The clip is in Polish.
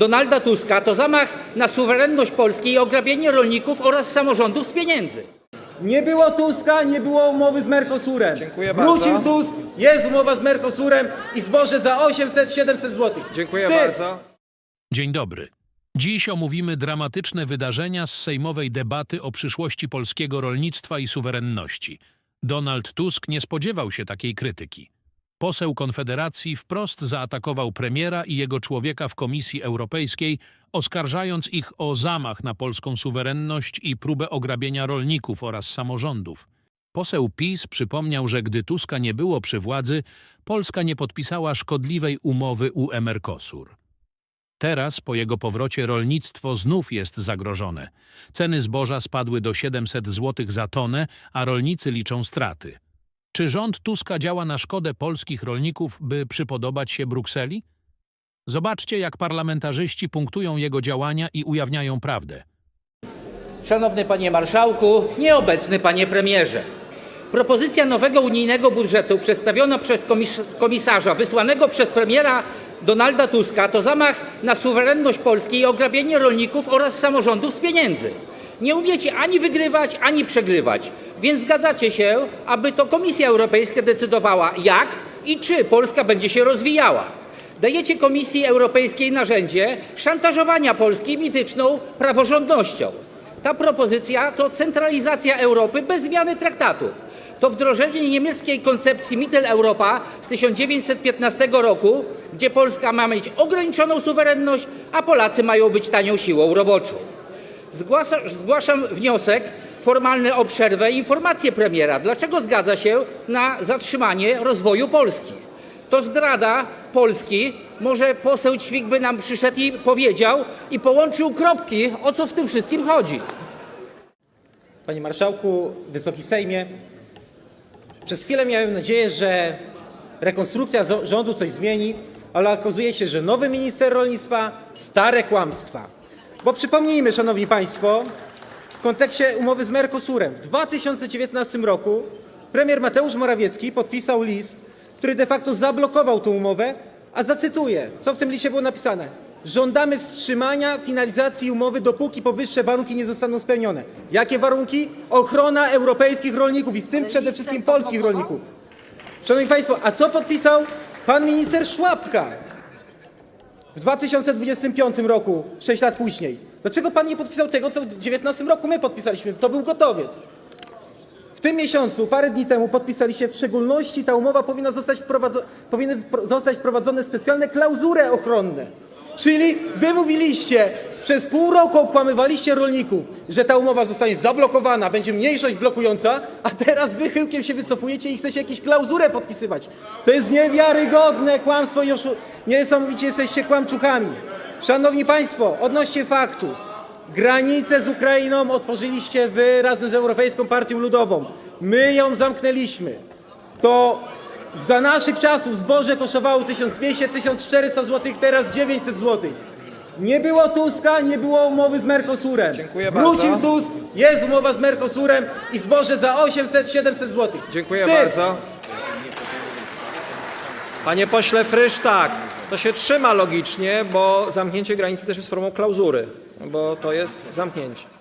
Donalda Tuska to zamach na suwerenność Polski i ograbienie rolników oraz samorządów z pieniędzy. Nie było Tuska, nie było umowy z Mercosurem. Dziękuję Wrócił bardzo. Tusk, jest umowa z Mercosurem i zboże za 800-700 zł. Dziękuję Wstyd. bardzo. Dzień dobry. Dziś omówimy dramatyczne wydarzenia z sejmowej debaty o przyszłości polskiego rolnictwa i suwerenności. Donald Tusk nie spodziewał się takiej krytyki. Poseł Konfederacji wprost zaatakował premiera i jego człowieka w Komisji Europejskiej, oskarżając ich o zamach na polską suwerenność i próbę ograbienia rolników oraz samorządów. Poseł PiS przypomniał, że gdy Tuska nie było przy władzy, Polska nie podpisała szkodliwej umowy UE-Mercosur. Teraz, po jego powrocie, rolnictwo znów jest zagrożone. Ceny zboża spadły do 700 zł za tonę, a rolnicy liczą straty. Czy rząd Tuska działa na szkodę polskich rolników, by przypodobać się Brukseli? Zobaczcie, jak parlamentarzyści punktują jego działania i ujawniają prawdę. Szanowny panie marszałku, nieobecny panie premierze. Propozycja nowego unijnego budżetu przedstawiona przez komis komisarza wysłanego przez premiera Donalda Tuska to zamach na suwerenność Polski i ograbienie rolników oraz samorządów z pieniędzy. Nie umiecie ani wygrywać, ani przegrywać, więc zgadzacie się, aby to Komisja Europejska decydowała, jak i czy Polska będzie się rozwijała. Dajecie Komisji Europejskiej narzędzie szantażowania Polski mityczną praworządnością. Ta propozycja to centralizacja Europy bez zmiany traktatów. To wdrożenie niemieckiej koncepcji Mitteleuropa z 1915 roku, gdzie Polska ma mieć ograniczoną suwerenność, a Polacy mają być tanią siłą roboczą. Zgłasza, zgłaszam wniosek formalny o przerwę i informację premiera, dlaczego zgadza się na zatrzymanie rozwoju Polski. To zdrada Polski. Może poseł Ćwik by nam przyszedł i powiedział i połączył kropki, o co w tym wszystkim chodzi. Panie Marszałku, Wysoki Sejmie, przez chwilę miałem nadzieję, że rekonstrukcja rządu coś zmieni, ale okazuje się, że nowy minister rolnictwa, stare kłamstwa. Bo przypomnijmy, Szanowni Państwo, w kontekście umowy z Mercosurem, w 2019 roku premier Mateusz Morawiecki podpisał list, który de facto zablokował tę umowę, a zacytuję, co w tym liście było napisane. Żądamy wstrzymania finalizacji umowy, dopóki powyższe warunki nie zostaną spełnione. Jakie warunki? Ochrona europejskich rolników i w tym przede wszystkim polskich rolników. Szanowni Państwo, a co podpisał pan minister Szłapka w 2025 roku, 6 lat później? Dlaczego pan nie podpisał tego, co w 2019 roku my podpisaliśmy? To był gotowiec. W tym miesiącu, parę dni temu podpisaliście, w szczególności ta umowa powinna zostać powinny zostać wprowadzone specjalne klauzury ochronne. Czyli wy mówiliście, przez pół roku okłamywaliście rolników, że ta umowa zostanie zablokowana, będzie mniejszość blokująca, a teraz wychyłkiem się wycofujecie i chcecie jakieś klauzurę podpisywać. To jest niewiarygodne kłamstwo i oszu- niesamowicie jesteście kłamczuchami. Szanowni Państwo, odnośnie faktów. Granicę z Ukrainą otworzyliście wy razem z Europejską Partią Ludową. My ją zamknęliśmy. To za naszych czasów zboże kosztowało 1200-1400 zł, teraz 900 zł. Nie było Tuska, nie było umowy z Mercosurem. Dziękuję Wrócił bardzo. Tusk, jest umowa z Mercosurem i zboże za 800-700 zł. Dziękuję Wstyd. bardzo. Panie pośle Frysztak, to się trzyma logicznie, bo zamknięcie granicy też jest formą klauzury, bo to jest zamknięcie.